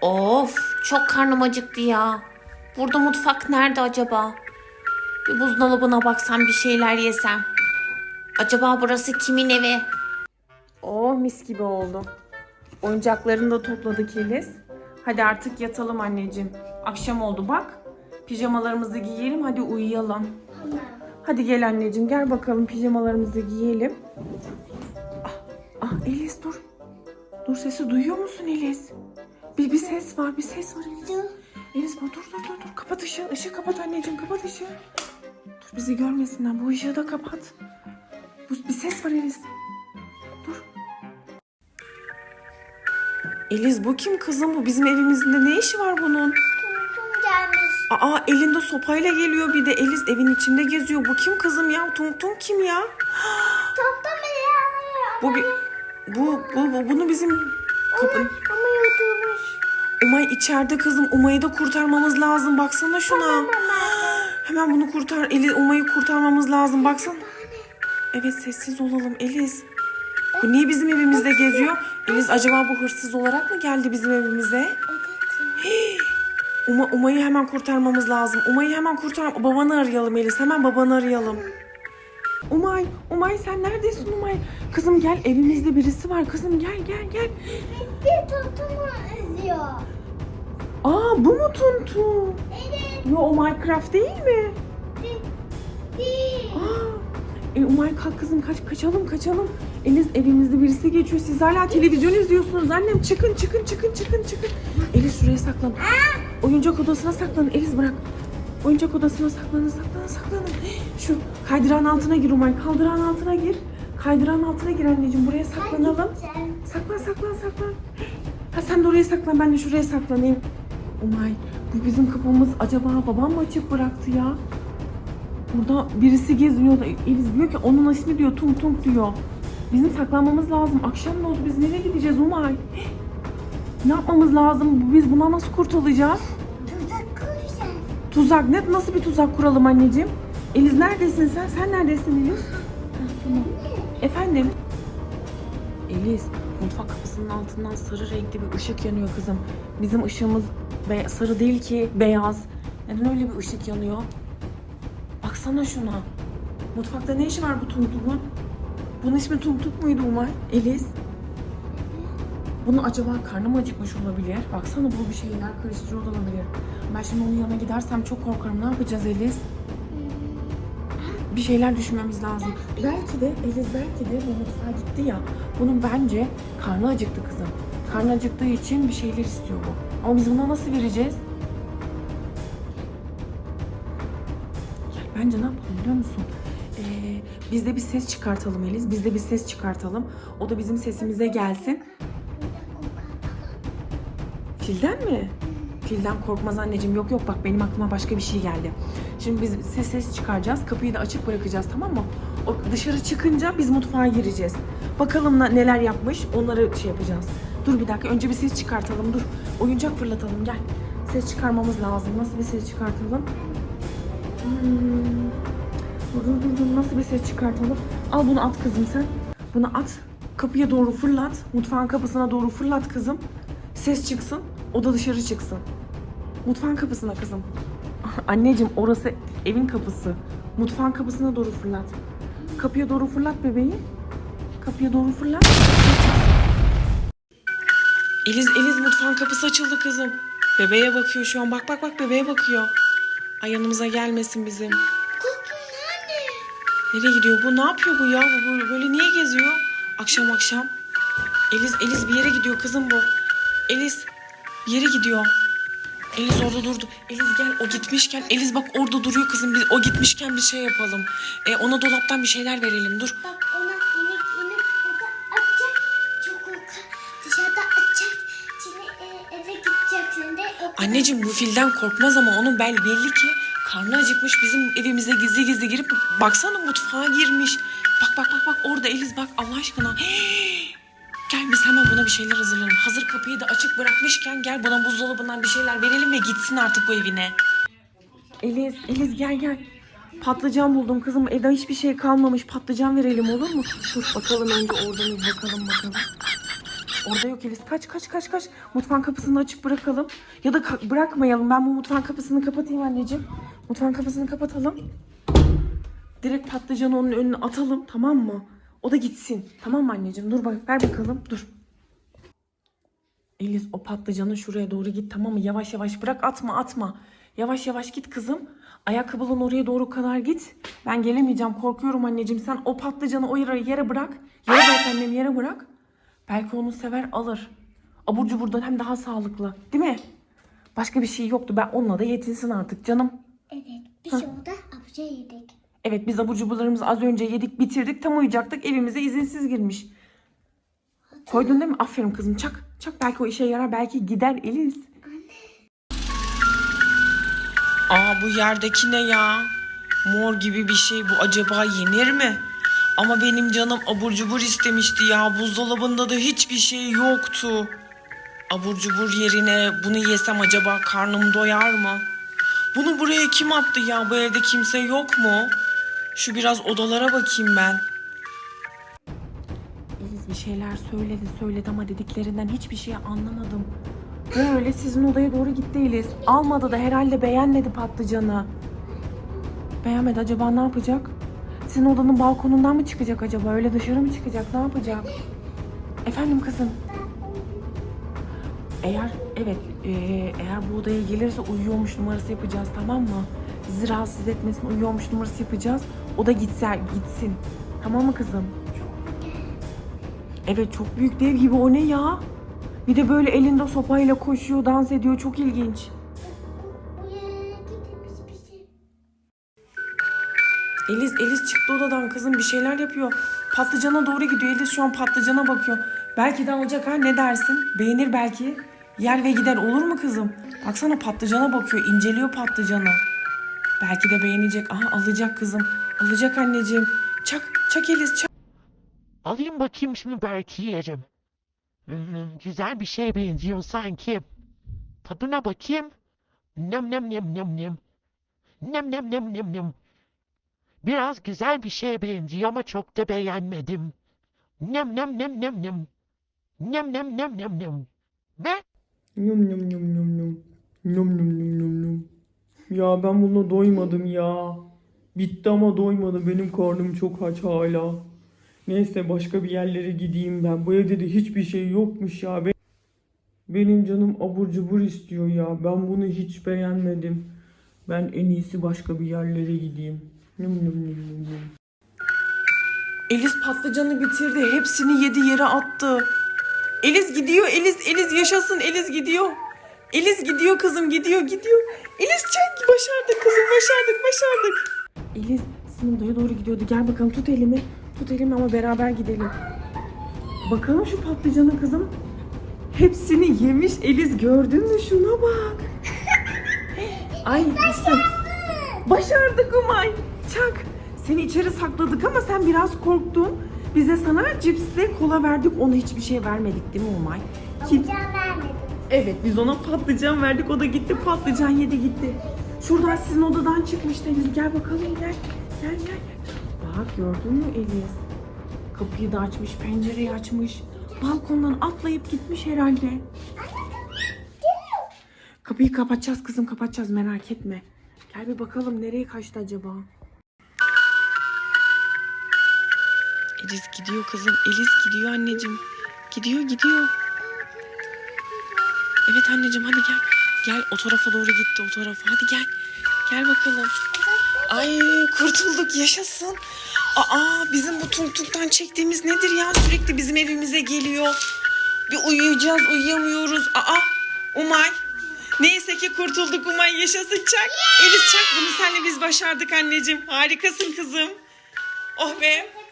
Of çok karnım acıktı ya. Burada mutfak nerede acaba? Bir buzdolabına baksam bir şeyler yesem. Acaba burası kimin evi? Oh mis gibi oldu. Oyuncaklarını da topladık Eliz. Hadi artık yatalım anneciğim. Akşam oldu bak. Pijamalarımızı giyelim hadi uyuyalım. Hadi gel anneciğim gel bakalım pijamalarımızı giyelim. Ah, ah Eliz dur. Dur sesi duyuyor musun Eliz? Bir, bir ses var bir ses var. Eliz bak dur dur dur dur. Kapat ışığı. Işığı kapat anneciğim kapat ışığı. Dur bizi görmesinler. Bu ışığı da kapat. Bu, bir ses var Eliz. Dur. Eliz bu kim kızım? Bu bizim evimizde ne işi var bunun? Tum gelmiş. Aa elinde sopayla geliyor bir de Eliz evin içinde geziyor. Bu kim kızım ya? Tung kim ya? Mı yanıyor? Bu bir bu bu, bu bunu bizim kapı Ama. Umay içeride kızım. Umay'ı da kurtarmamız lazım. Baksana şuna. Hemen bunu kurtar. Eliz Umay'ı kurtarmamız lazım. Baksana. Evet sessiz olalım Eliz. Bu niye bizim evimizde geziyor? Eliz acaba bu hırsız olarak mı geldi bizim evimize? Uma, Umay'ı hemen kurtarmamız lazım. Umay'ı hemen kurtar. Babanı arayalım Eliz. Hemen babanı arayalım. Umay, Umay sen neredesin Umay? Kızım gel evimizde birisi var. Kızım gel gel gel. Bir tutumu eziyor. Aa bu mu Tuntu? Evet. Yo o Minecraft değil mi? Değil. Aa, e, Umay kalk kızım kaç kaçalım kaçalım. Eliz evimizde birisi geçiyor. Siz hala televizyon izliyorsunuz annem. Çıkın çıkın çıkın çıkın çıkın. Eliz şuraya saklan. Oyuncak odasına saklanın. Eliz bırak. Oyuncak odasına saklanın saklanın saklanın. Şu kaydıran altına gir Umay. Kaldıran altına gir. Kaydıran altına gir anneciğim. Buraya saklanalım. Saklan saklan saklan. Ha sen de oraya saklan ben de şuraya saklanayım. Umay bu bizim kapımız acaba babam mı açık bıraktı ya? Burada birisi geziyor da Eliz diyor ki onun ismi diyor Tung Tung diyor. Bizim saklanmamız lazım. Akşam ne oldu biz nereye gideceğiz Umay? Ne yapmamız lazım? Biz bundan nasıl kurtulacağız? Tuzak ne? Nasıl bir tuzak kuralım anneciğim? Eliz neredesin sen? Sen neredesin Eliz? Tamam. Efendim? Eliz, mutfak kapısının altından sarı renkli bir ışık yanıyor kızım. Bizim ışığımız be- sarı değil ki beyaz. Neden öyle bir ışık yanıyor? Baksana şuna. Mutfakta ne işi var bu Tumtuk'un? Bunun ismi Tumtuk muydu Umay? Eliz? Bunu acaba karnı mı acıkmış olabilir? Baksana bu bir şeyler karıştırıyor olabilir. Ben şimdi onun yanına gidersem çok korkarım. Ne yapacağız Eliz? Bir şeyler düşünmemiz lazım. Belki de Eliz belki de bu mutfağa gitti ya. Bunun bence karnı acıktı kızım. Karnı acıktığı için bir şeyler istiyor bu. Ama biz buna nasıl vereceğiz? Bence ne yapalım biliyor musun? Ee, biz de bir ses çıkartalım Eliz. Biz de bir ses çıkartalım. O da bizim sesimize gelsin. Filden mi? Filden korkmaz anneciğim. Yok yok bak benim aklıma başka bir şey geldi. Şimdi biz ses ses çıkaracağız. Kapıyı da açık bırakacağız tamam mı? O dışarı çıkınca biz mutfağa gireceğiz. Bakalım na- neler yapmış. Onları şey yapacağız. Dur bir dakika önce bir ses çıkartalım. Dur. Oyuncak fırlatalım gel. Ses çıkarmamız lazım. Nasıl bir ses çıkartalım? Hmm. Dur dur dur. Nasıl bir ses çıkartalım? Al bunu at kızım sen. Bunu at. Kapıya doğru fırlat. Mutfağın kapısına doğru fırlat kızım. Ses çıksın. O da dışarı çıksın. Mutfağın kapısına kızım. Anneciğim orası evin kapısı. Mutfağın kapısına doğru fırlat. Kapıya doğru fırlat bebeği. Kapıya doğru fırlat. Eliz Eliz mutfağın kapısı açıldı kızım. Bebeğe bakıyor şu an. Bak bak bak bebeğe bakıyor. Ay yanımıza gelmesin bizim. Korkun anne. Nereye gidiyor bu? Ne yapıyor bu ya? Bu böyle, böyle niye geziyor? Akşam akşam. Eliz Eliz bir yere gidiyor kızım bu. Eliz bir yere gidiyor. Eliz orada durdu. Eliz gel o gitmişken Eliz bak orada duruyor kızım. Biz o gitmişken bir şey yapalım. E, ona dolaptan bir şeyler verelim. Dur. Bak ona inek inek burada açacak. Çok korkar. Dışarıda açacak. Şimdi e, eve gideceksin de. Anneciğim bu filden korkmaz ama onun bel belli ki karnı acıkmış bizim evimize gizli gizli girip baksana mutfağa girmiş. Bak bak bak bak orada Eliz bak Allah aşkına. Gel biz hemen buna bir şeyler hazırlayalım. Hazır kapıyı da açık bırakmışken gel buna buzdolabından bir şeyler verelim ve gitsin artık bu evine. Eliz, Eliz gel gel. Patlıcan buldum kızım. Evde hiçbir şey kalmamış. Patlıcan verelim olur mu? Dur bakalım önce oradan bir bakalım bakalım. Orada yok Elis. Kaç kaç kaç kaç. Mutfağın kapısını açık bırakalım. Ya da bırakmayalım. Ben bu mutfağın kapısını kapatayım anneciğim. Mutfağın kapısını kapatalım. Direkt patlıcanı onun önüne atalım tamam mı? O da gitsin. Tamam mı anneciğim? Dur bak ver bakalım. Dur. Elis o patlıcanı şuraya doğru git tamam mı? Yavaş yavaş bırak atma atma. Yavaş yavaş git kızım. Ayakkabılın oraya doğru kadar git. Ben gelemeyeceğim korkuyorum anneciğim. Sen o patlıcanı o yere, yere bırak. Yere bırak annem yere bırak. Belki onu sever alır. Abur cuburdan hem daha sağlıklı. Değil mi? Başka bir şey yoktu. Ben onunla da yetinsin artık canım. Evet. Biz orada abuca yedik. Evet biz abur cuburlarımızı az önce yedik bitirdik. Tam uyuyacaktık evimize izinsiz girmiş. Koydun değil mi? Aferin kızım çak. Çak belki o işe yarar belki gider Eliz. Aa bu yerdeki ne ya? Mor gibi bir şey bu acaba yenir mi? Ama benim canım abur cubur istemişti ya. Buzdolabında da hiçbir şey yoktu. Abur cubur yerine bunu yesem acaba karnım doyar mı? Bunu buraya kim attı ya? Bu evde kimse yok mu? Şu biraz odalara bakayım ben. Eliz bir şeyler söyledi söyledi ama dediklerinden hiçbir şey anlamadım. Böyle sizin odaya doğru gitti Eliz. Almadı da herhalde beğenmedi patlıcanı. Beğenmedi acaba ne yapacak? Sizin odanın balkonundan mı çıkacak acaba? Öyle dışarı mı çıkacak? Ne yapacak? Efendim kızım. Eğer evet eee, eğer bu odaya gelirse uyuyormuş numarası yapacağız tamam mı? Sizi rahatsız etmesin uyuyormuş numarası yapacağız. O da gitse gitsin. Tamam mı kızım? Evet çok büyük dev gibi o ne ya? Bir de böyle elinde sopayla koşuyor, dans ediyor. Çok ilginç. Eliz, Eliz çıktı odadan kızım bir şeyler yapıyor. Patlıcana doğru gidiyor. Eliz şu an patlıcana bakıyor. Belki de alacak ha ne dersin? Beğenir belki. Yer ve gider olur mu kızım? Baksana patlıcana bakıyor. inceliyor patlıcanı. Belki de beğenecek. Aha alacak kızım. Alacak anneciğim. Çak, çak Eliz çak. Alayım bakayım şimdi belki yerim. Hmm, güzel bir şeye benziyor sanki. Tadına bakayım. Nem nem nem nem nem. Nem nem nem nem nem. Biraz güzel bir şeye benziyor ama çok da beğenmedim. Nem nem nem nem nem. Nem nem nem nem nem. Ve Yum yum yum yum yum. Yum yum yum yum yum. Ya ben bununla doymadım ya. Bitti ama doymadı. Benim karnım çok aç hala. Neyse başka bir yerlere gideyim ben. Bu evde de hiçbir şey yokmuş ya. Be- Benim canım abur cubur istiyor ya. Ben bunu hiç beğenmedim. Ben en iyisi başka bir yerlere gideyim. Yum yum yum yum yum. Eliz patlıcanı bitirdi. Hepsini yedi yere attı. Eliz gidiyor. Eliz, Eliz yaşasın. Eliz gidiyor. Eliz gidiyor kızım gidiyor gidiyor. Eliz çek başardık kızım başardık başardık. Eliz sizin odaya doğru gidiyordu. Gel bakalım tut elimi. Tut elimi ama beraber gidelim. Bakalım şu patlıcanı kızım. Hepsini yemiş Eliz gördün mü şuna bak. Ay düştüm. Başardık Umay. Çak. Seni içeri sakladık ama sen biraz korktun. Biz de sana cipsle kola verdik. Ona hiçbir şey vermedik değil mi Umay? Kim? Evet biz ona patlıcan verdik. O da gitti patlıcan yedi gitti. Şuradan sizin odadan çıkmış Deniz. Gel bakalım gel. Gel gel gel. Bak gördün mü Eliz? Kapıyı da açmış, pencereyi açmış. Balkondan atlayıp gitmiş herhalde. Kapıyı kapatacağız kızım kapatacağız merak etme. Gel bir bakalım nereye kaçtı acaba? Eliz gidiyor kızım. Eliz gidiyor anneciğim. Gidiyor gidiyor. Evet anneciğim hadi gel. Gel o tarafa doğru gitti o tarafa. Hadi gel. Gel bakalım. Ay kurtulduk yaşasın. Aa bizim bu tung tungtan çektiğimiz nedir ya? Sürekli bizim evimize geliyor. Bir uyuyacağız uyuyamıyoruz. Aa Umay. Neyse ki kurtulduk Umay yaşasın çak. Eliz çak bunu senle biz başardık anneciğim. Harikasın kızım. Oh be.